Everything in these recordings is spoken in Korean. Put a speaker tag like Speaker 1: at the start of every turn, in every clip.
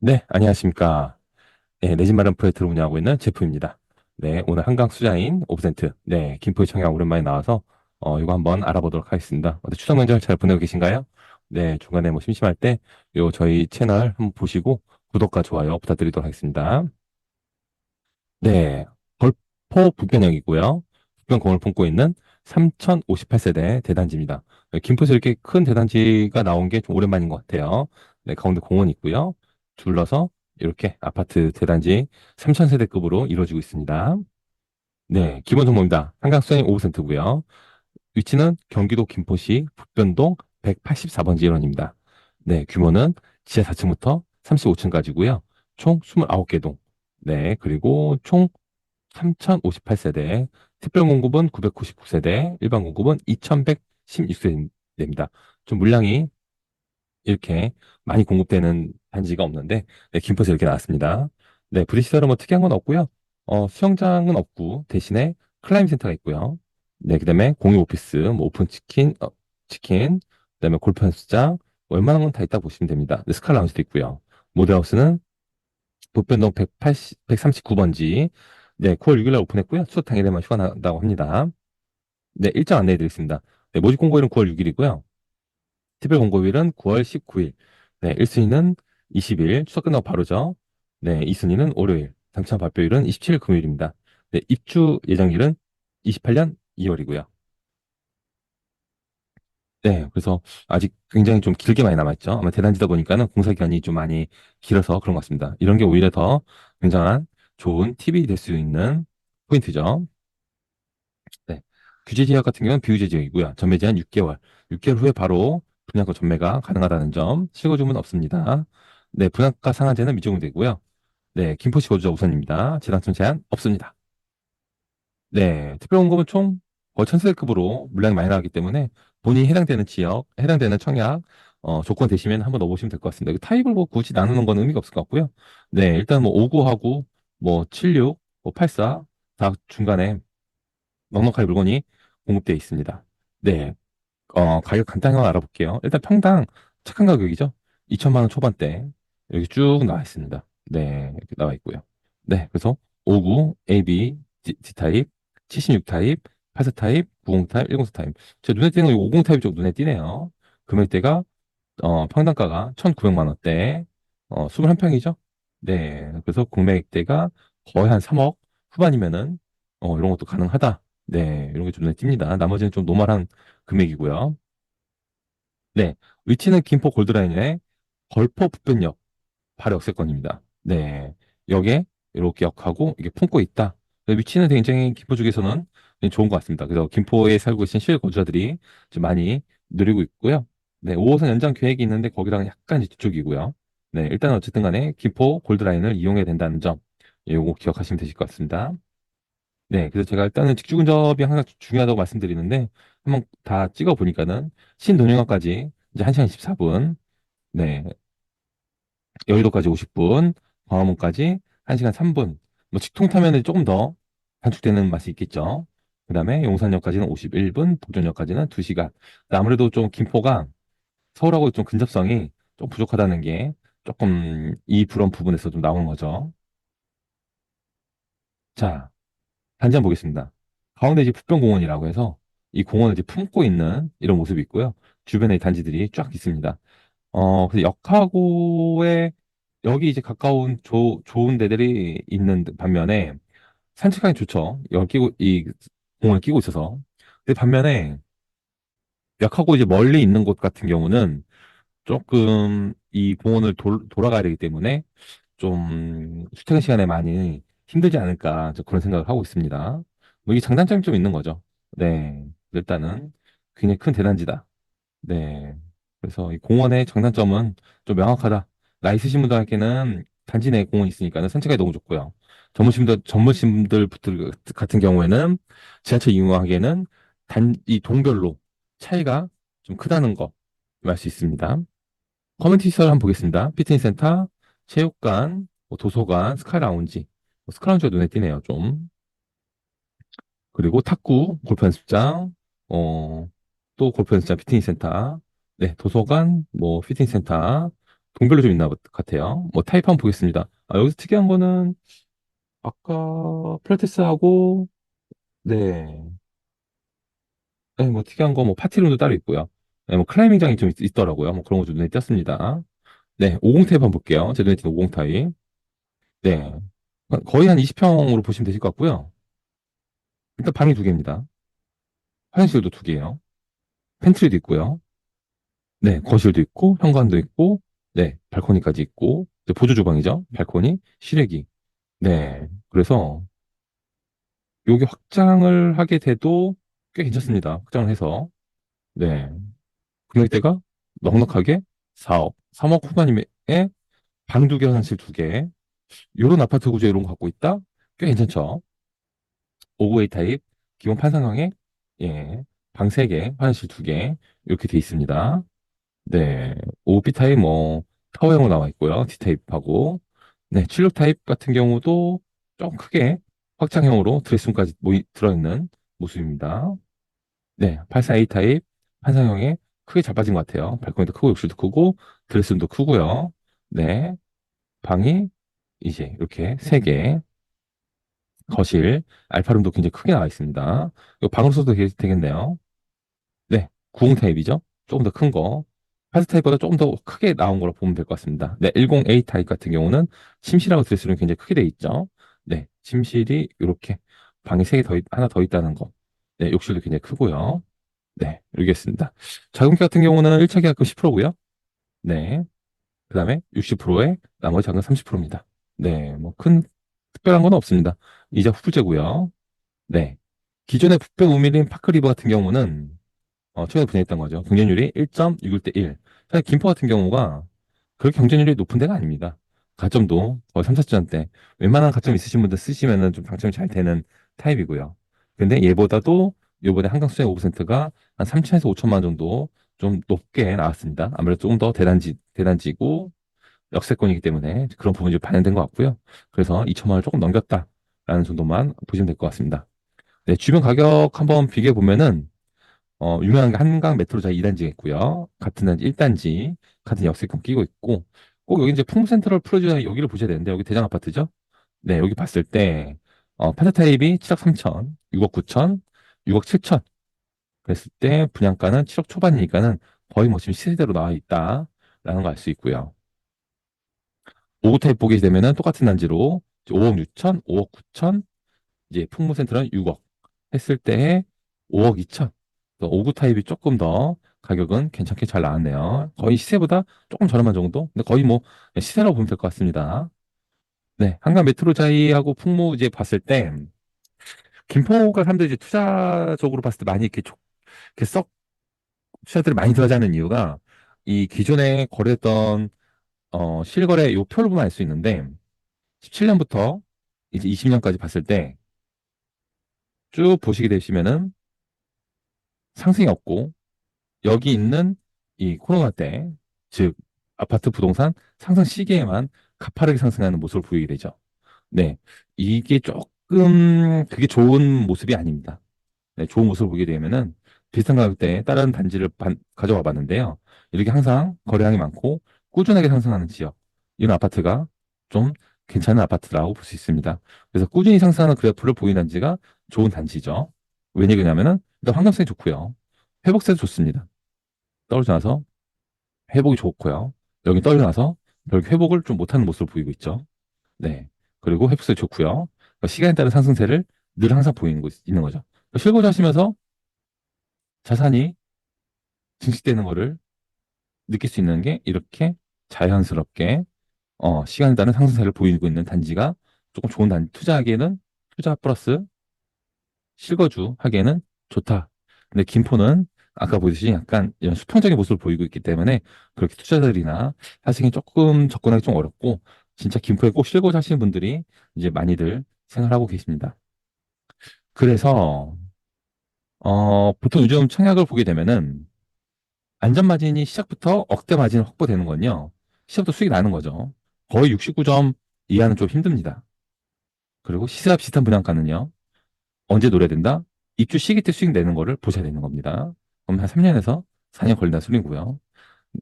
Speaker 1: 네, 안녕하십니까. 네, 내 집 마련 프로젝트를 운영하고 있는 제프입니다. 네, 오늘 한강 수자인 5%, 네, 김포의 청약 오랜만에 나와서, 어, 이거 한번 알아보도록 하겠습니다. 어때, 추석 명절 잘 보내고 계신가요? 네, 중간에 뭐 심심할 때, 요, 저희 채널 한번 보시고, 구독과 좋아요 부탁드리도록 하겠습니다. 네, 벌포 북변역이고요. 북변 공을 품고 있는 3058세대 대단지입니다. 네, 김포에서 이렇게 큰 대단지가 나온 게 좀 오랜만인 것 같아요. 네, 가운데 공원이 있고요. 둘러서 이렇게 아파트 대단지 3000세대급으로 이루어지고 있습니다. 네, 기본 정보입니다. 한강 수자인 5%고요. 위치는 경기도 김포시 북변동 184번지 일원입니다. 네, 규모는 지하 4층부터 35층까지고요. 총 29개 동. 네, 그리고 총 3058세대, 특별 공급은 999세대, 일반 공급은 2116세대입니다. 좀 물량이 이렇게 많이 공급되는 단지가 없는데, 네, 김포에서 이렇게 나왔습니다. 네, 브리시설은 뭐 특이한 건 없고요. 어, 수영장은 없고, 대신에 클라이밍 센터가 있고요. 네, 그 다음에 공유 오피스, 뭐 오픈 치킨, 어, 치킨, 그 다음에 골프 연습장, 뭐 웬만한 건 다 있다 보시면 됩니다. 네, 스칼 라운지도 있고요. 모델하우스는 보편동 180, 139번지, 네, 9월 6일 날 오픈했고요. 수업 당일에만 휴가 난다고 합니다. 네, 일정 안내해 드리겠습니다. 네, 모집 공고일은 9월 6일이고요. 특별 공고일은 9월 19일. 네, 1순위는 20일, 추석 끝나고 바로죠. 네, 2순위는 월요일, 당첨 발표일은 27일 금요일입니다. 네, 입주 예정일은 28년 2월이고요. 네, 그래서 아직 굉장히 좀 길게 많이 남았죠. 아마 대단지다 보니까는 공사 기간이 좀 많이 길어서 그런 것 같습니다. 이런 게 오히려 더 굉장한 좋은 팁이 될 수 있는 포인트죠. 네. 규제 지역 같은 경우는 비규제 지역이고요. 전매 제한 6개월. 6개월 후에 바로 분양가 전매가 가능하다는 점, 실거 주문 없습니다. 네, 분양가 상한제는 미적용되고요. 네, 김포시 거주자 우선입니다. 재당첨 제한 없습니다. 네, 특별공급은 총 거의 천세대급으로 물량이 많이 나가기 때문에 본인이 해당되는 지역, 해당되는 청약, 어, 조건 되시면 한번 넣어보시면 될 것 같습니다. 그 타입을 뭐 굳이 나누는 건 의미가 없을 것 같고요. 네, 일단 뭐 59하고 뭐 76, 뭐 84, 다 중간에 넉넉하게 물건이 공급되어 있습니다. 네, 어, 가격 간단히 알아볼게요. 일단 평당 착한 가격이죠. 2천만 원 초반대 이렇게 쭉 나와 있습니다. 네, 이렇게 나와 있고요. 네, 그래서 59, AB, D, 타입 76 타입, 84 타입, 90 타입, 104 타입. 제 눈에 띄는 거50 타입이 좀 눈에 띄네요. 금액대가 어, 평당가가 1,900만 원대, 어, 21평이죠. 네, 그래서 공매액대가 거의 한 3억 후반이면은 어, 이런 것도 가능하다. 네, 이런 게 좀 눈에 띕니다. 나머지는 좀 노멀한 금액이고요. 네, 위치는 김포 골드라인의 걸포 북변역 바로 역세권입니다. 네, 역에 이렇게 역하고 이게 품고 있다. 네, 위치는 굉장히 김포 쪽에서는 좋은 것 같습니다. 그래서 김포에 살고 계신 실거주자들이 좀 많이 누리고 있고요. 네, 5호선 연장 계획이 있는데 거기랑 약간 뒤쪽이고요. 네, 일단 어쨌든 간에 김포 골드라인을 이용해야 된다는 점, 이거 기억하시면 되실 것 같습니다. 네, 그래서 제가 일단은 직주 근접이 항상 중요하다고 말씀드리는데 한번 다 찍어 보니까는 신논현역까지 이제 1 시간 24분, 네, 여의도까지 50분, 광화문까지 1시간 3분. 뭐 직통 타면은 조금 더 단축되는 맛이 있겠죠. 그다음에 용산역까지는 51분, 복전역까지는 2시간. 아무래도 좀 김포가 서울하고 좀 근접성이 좀 부족하다는 게 조금 이 그런 부분에서 좀 나오는 거죠. 자, 단지 한번 보겠습니다. 가운데 이제 북변공원이라고 해서 이 공원을 이제 품고 있는 이런 모습이 있고요. 주변에 단지들이 쫙 있습니다. 어, 그래서 역하고에 여기 이제 가까운 조, 좋은 데들이 있는 반면에 산책하기 좋죠. 여기 끼고 이 공원을 끼고 있어서. 근데 반면에 역하고 이제 멀리 있는 곳 같은 경우는 조금 이 공원을 돌, 돌아가야 되기 때문에 좀 출퇴근 시간에 많이 힘들지 않을까 저 그런 생각을 하고 있습니다. 뭐 이게 장단점이 좀 있는 거죠. 네. 일단은 굉장히 큰 대단지다. 네. 그래서 이 공원의 장단점은 좀 명확하다. 나이 있으신 분들에게는 단지 내 공원이 있으니까는 산책하기 너무 좋고요. 젊으신 분들, 젊으신 분들 같은 경우에는 지하철 이용하기에는 단, 이 동별로 차이가 좀 크다는 거 알 수 있습니다. 커뮤니티 시설 한번 보겠습니다. 피트니스 센터, 체육관, 뭐 도서관, 스카이 라운지. 뭐 스카이라운지가 눈에 띄네요, 좀. 그리고 탁구, 골프 연습장, 어, 또 골프 연습장, 피트니스 센터, 네, 도서관, 뭐 피트니스 센터, 동별로 좀 있나 같아요. 뭐 타입 한번 보겠습니다. 아, 여기서 특이한 거는 아까 필라테스하고 네. 네, 뭐 특이한 거 뭐 파티룸도 따로 있고요. 네, 뭐 클라이밍장이 좀 있, 더라고요 뭐 그런 거 좀 눈에 띄었습니다. 네, 50 타입 한번 볼게요. 제 눈에 띄는 50 타입. 네. 거의 한 20평으로 보시면 되실 것 같고요. 일단 방이 두 개입니다. 화장실도 두 개예요. 팬트리도 있고요. 네, 거실도 있고, 현관도 있고, 네, 발코니까지 있고, 이제 보조 주방이죠. 발코니, 실외기. 네, 그래서 여기 확장을 하게 돼도 꽤 괜찮습니다. 확장을 해서. 네, 금액대가 넉넉하게 4억, 3억 후반임에 방 두 개, 화장실 두 개. 요런 아파트 구조 이런 거 갖고 있다? 꽤 괜찮죠. 5구A 타입, 기본 판상형에, 예, 방세 개, 화장실 두 개, 이렇게 돼 있습니다. 네, 5B 타입 뭐, 타워형으로 나와 있고요. D 타입하고. 네, 76 타입 같은 경우도 좀 크게 확장형으로 드레스룸까지 모이, 들어있는 모습입니다. 네, 84A 타입, 판상형에 크게 잘 빠진 것 같아요. 발코니도 크고, 욕실도 크고, 드레스룸도 크고요. 네, 방이 이제 이렇게 세 개, 거실, 알파룸도 굉장히 크게 나와 있습니다. 이거 방으로 써도 되- 되겠네요. 네, 90 타입이죠. 조금 더 큰 거. 8 타입보다 조금 더 크게 나온 거로 보면 될 것 같습니다. 네, 10A 타입 같은 경우는 침실하고 드레스룸이 굉장히 크게 돼 있죠. 네, 침실이 이렇게 방이 3개 더, 있- 하나 더 있다는 거. 네, 욕실도 굉장히 크고요. 네, 알겠습니다. 자금기 같은 경우는 1차 계약금 10%고요. 네, 그 다음에 60%에 나머지 자금 30%입니다. 네, 뭐 큰 특별한 건 없습니다. 이자 후불제고요. 네. 기존의 북백 우미린 파크리버 같은 경우는 어, 최근에 분양했던 거죠. 경쟁률이 1.61대 1. 사실 김포 같은 경우가 그렇게 경쟁률이 높은 데가 아닙니다. 가점도 거의 3, 4점대. 웬만한 가점 있으신 분들 쓰시면은 좀 당첨이 잘 되는 타입이고요. 근데 얘보다도 요번에 한강 수혜 5%가 한 3천에서 5천만 원 정도 좀 높게 나왔습니다. 아무래도 조금 더 대단지, 대단지고 역세권이기 때문에 그런 부분이 좀 반영된 것 같고요. 그래서 2천만 원을 조금 넘겼다라는 정도만 보시면 될 것 같습니다. 네, 주변 가격 한번 비교해 보면은 어, 유명한 게 한강 메트로자 2단지가 있고요. 같은 단지 1단지, 같은 역세권 끼고 있고, 꼭 여기 이제 풍센트럴 프로듀서 여기를 보셔야 되는데, 여기 대장 아파트죠? 네, 여기 봤을 때, 어, 판사 타입이 7억 3천, 6억 9천, 6억 7천. 그랬을 때 분양가는 7억 초반이니까는 거의 뭐 지금 시세대로 나와 있다라는 거 알 수 있고요. 5구 타입 보게 되면은 똑같은 단지로 5억 6천, 5억 9천, 이제 풍무센트는 6억 했을 때 5억 2천. 5구 타입이 조금 더 가격은 괜찮게 잘 나왔네요. 거의 시세보다 조금 저렴한 정도? 근데 거의 뭐 시세라고 보면 될 것 같습니다. 네, 한강 메트로자이하고 풍무 이제 봤을 때 김포가 사람들이 이제 투자적으로 봤을 때 많이 이렇게, 촉- 이렇게 썩 투자들이 많이 들어가지 않는 이유가 이 기존에 거래했던 어, 실거래 요 표를 보면 알 수 있는데 17년부터 이제 20년까지 봤을 때 쭉 보시게 되시면은 상승이 없고 여기 있는 이 코로나 때, 즉 아파트 부동산 상승 시기에만 가파르게 상승하는 모습을 보이게 되죠. 네, 이게 조금 그게 좋은 모습이 아닙니다. 네, 좋은 모습을 보게 되면은 비슷한 가격대에 다른 단지를 반- 가져와 봤는데요. 이렇게 항상 거래량이 많고 꾸준하게 상승하는 지역, 이런 아파트가 좀 괜찮은 아파트라고 볼 수 있습니다. 그래서 꾸준히 상승하는 그래프를 보이는 단지가 좋은 단지죠. 왜냐냐면은 일단 환경성이 좋고요. 회복세도 좋습니다. 떨어져 나서 회복이 좋고요. 여기 떨어져 나서 별로 회복을 좀 못하는 모습을 보이고 있죠. 네. 그리고 회복세 좋고요. 그러니까 시간에 따른 상승세를 늘 항상 보이는 거, 있는 거죠. 실거주 하시면서 자산이 증식되는 거를 느낄 수 있는 게 이렇게 자연스럽게 어, 시간에 따른 상승세를 보이고 있는 단지가 조금 좋은 단지, 투자하기에는 투자 플러스 실거주 하기에는 좋다. 근데 김포는 아까 보듯이 약간 이런 수평적인 모습을 보이고 있기 때문에 그렇게 투자자들이나 사실은 조금 접근하기 좀 어렵고 진짜 김포에 꼭 실거주 하시는 분들이 이제 많이들 생활하고 계십니다. 그래서 어, 보통 요즘 청약을 보게 되면은 안전마진이 시작부터 억대 마진 확보되는 건요. 시작부터 수익이 나는 거죠. 거의 69점 이하는 좀 힘듭니다. 그리고 시세와 비슷한 분양가는요. 언제 노래된다? 입주 시기 때 수익 내는 거를 보셔야 되는 겁니다. 그럼 한 3년에서 4년 걸린다 소리고요.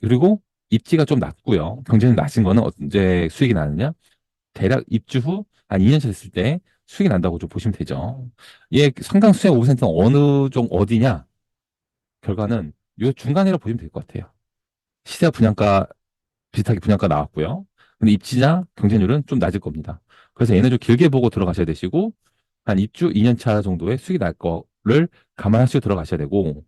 Speaker 1: 그리고 입지가 좀 낮고요. 경쟁이 낮은 거는 언제 수익이 나느냐? 대략 입주 후 한 2년 차 됐을 때 수익이 난다고 좀 보시면 되죠. 얘 상당 수익 5%는 어느 좀 어디냐? 결과는 요 중간이라 보시면 될 것 같아요. 시세와 분양가 비슷하게 분양가 나왔고요. 근데 입지나 경쟁률은 좀 낮을 겁니다. 그래서 얘는 좀 길게 보고 들어가셔야 되시고 한 입주 2년 차 정도의 수익이 날 거를 감안하시고 들어가셔야 되고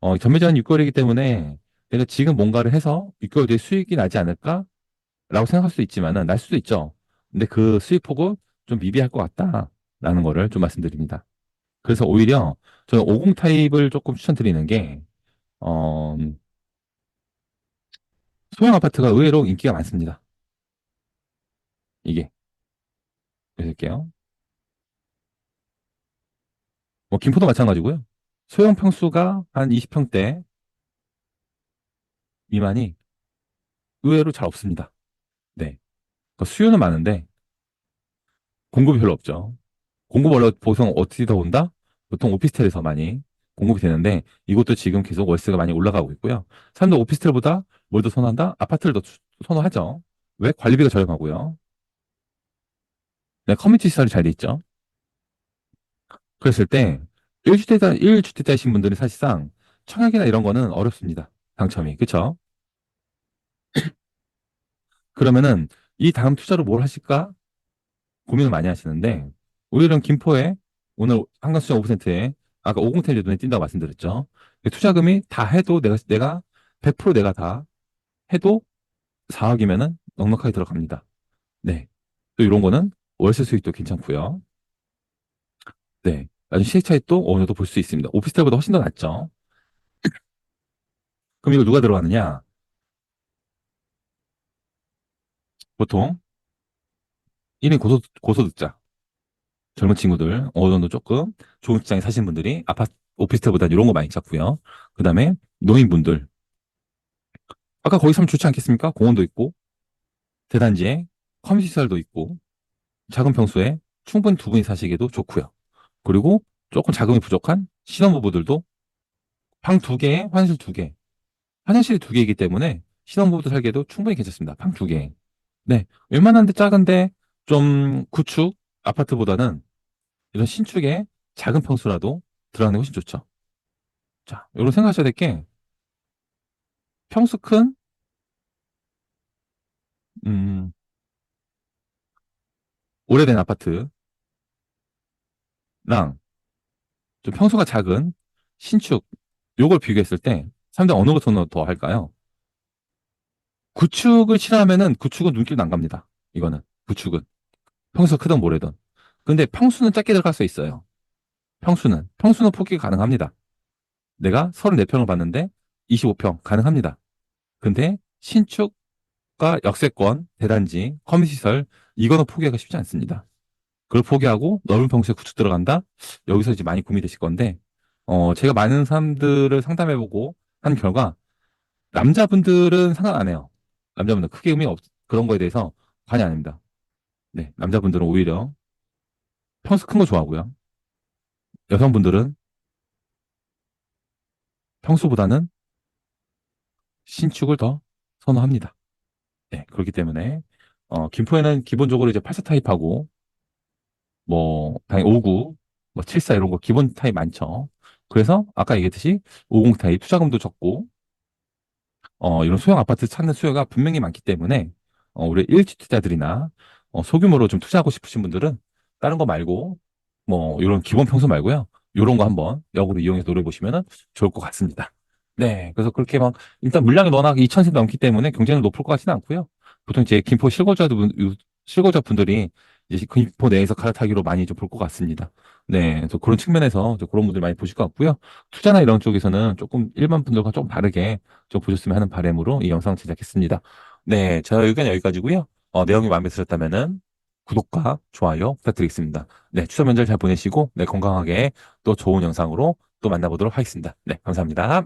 Speaker 1: 어, 전매전 6개월이기 때문에 내가 지금 뭔가를 해서 6개월 뒤에 수익이 나지 않을까 라고 생각할 수도 있지만은 날 수도 있죠. 근데 그 수익 폭은 좀 미비할 것 같다라는 거를 좀 말씀드립니다. 그래서 오히려 저는 50 타입을 조금 추천드리는 게 어, 소형 아파트가 의외로 인기가 많습니다. 이게 보여드릴게요. 뭐 김포도 마찬가지고요. 소형 평수가 한 20평대 미만이 의외로 잘 없습니다. 네. 그러니까 수요는 많은데 공급이 별로 없죠. 공급 원래 보통 어디서 온다? 보통 오피스텔에서 많이 공급이 되는데 이것도 지금 계속 월세가 많이 올라가고 있고요. 사람들 오피스텔보다 뭘 더 선호한다? 아파트를 더 수- 선호하죠. 왜? 관리비가 저렴하고요. 네, 커뮤니티 시설이 잘 돼 있죠. 그랬을 때 1주택자, 1주택자이신 분들은 사실상 청약이나 이런 거는 어렵습니다. 당첨이. 그쵸? 그러면은 이 다음 투자로 뭘 하실까 고민을 많이 하시는데 오히려 김포에 오늘 한강수정 5%에 아까 50텔리 눈에 띈다고 말씀드렸죠. 투자금이 다 해도 내가 내가 100% 내가 다 해도 4억이면은 넉넉하게 들어갑니다. 네. 또 이런 거는 월세 수익도 괜찮고요. 네. 나중에 시세 차이 또 어느 정도 볼 수 있습니다. 오피스텔보다 훨씬 더 낫죠. 그럼 이걸 누가 들어가느냐? 보통 1인 고소, 고소득자, 젊은 친구들, 어느 정도 조금 좋은 직장에 사시는 분들이 아파트, 오피스텔보다 이런 거 많이 찾고요. 그 다음에 노인분들. 아까 거기 사면 좋지 않겠습니까? 공원도 있고, 대단지에 커뮤니티 시설도 있고, 작은 평수에 충분히 두 분이 사시기에도 좋고요. 그리고 조금 자금이 부족한 신혼부부들도 방 두 개에 화장실 두 개. 화장실이 두 개이기 때문에 신혼부부도 살기에도 충분히 괜찮습니다. 방 두 개. 네. 웬만한데 작은데 좀 구축 아파트보다는 이런 신축에 작은 평수라도 들어가는 게 훨씬 좋죠. 자, 여러분 생각하셔야 될 게 평수 큰 음, 오래된 아파트랑 좀 평수가 작은 신축 요걸 비교했을 때 사람들 어느 것을 더 할까요? 구축을 싫어하면은 구축은 눈길 안 갑니다. 이거는 구축은 평수가 크든 뭐래든. 근데 평수는 짧게 들어갈 수 있어요. 평수는 평수는 포기가 가능합니다. 내가 34평을 봤는데 25평 가능합니다. 근데 신축과 역세권, 대단지, 커뮤니티 시설 이거는 포기하기가 쉽지 않습니다. 그걸 포기하고 넓은 평수에 구축 들어간다? 여기서 이제 많이 고민되실 건데 어, 제가 많은 사람들을 상담해보고 한 결과 남자분들은 상관 안 해요. 남자분들 크게 의미 없 그런 거에 대해서 관여 안 합니다. 네, 남자분들은 오히려 평수 큰거 좋아하고요. 여성분들은 평수보다는 신축을 더 선호합니다. 네, 그렇기 때문에 어, 김포에는 기본적으로 이제 84 타입하고 뭐 당연히 59, 뭐 74 이런 거 기본 타입 많죠. 그래서 아까 얘기했듯이 50 타입 투자금도 적고 어, 이런 소형 아파트 찾는 수요가 분명히 많기 때문에 어, 우리 1주택자들이나 어, 소규모로 좀 투자하고 싶으신 분들은 다른 거 말고 뭐 이런 기본 평수 말고요. 이런 거 한번 역으로 이용해서 노려보시면 좋을 것 같습니다. 네, 그래서 그렇게 막 일단 물량이 워낙 2,000세 넘기 때문에 경쟁을 높을 것 같지는 않고요. 보통 이제 김포 실거주자분 실거주자 분들이 이제 김포 내에서 갈아타기로 많이 좀 볼 것 같습니다. 네, 그래서 그런 측면에서 좀 그런 분들 많이 보실 것 같고요. 투자나 이런 쪽에서는 조금 일반 분들과 조금 다르게 좀 보셨으면 하는 바람으로 이 영상 제작했습니다. 네, 저 의견 여기까지고요. 어, 내용이 마음에 드셨다면은 구독과 좋아요 부탁드리겠습니다. 네, 추석 명절 잘 보내시고 네, 건강하게 또 좋은 영상으로 또 만나보도록 하겠습니다. 네, 감사합니다.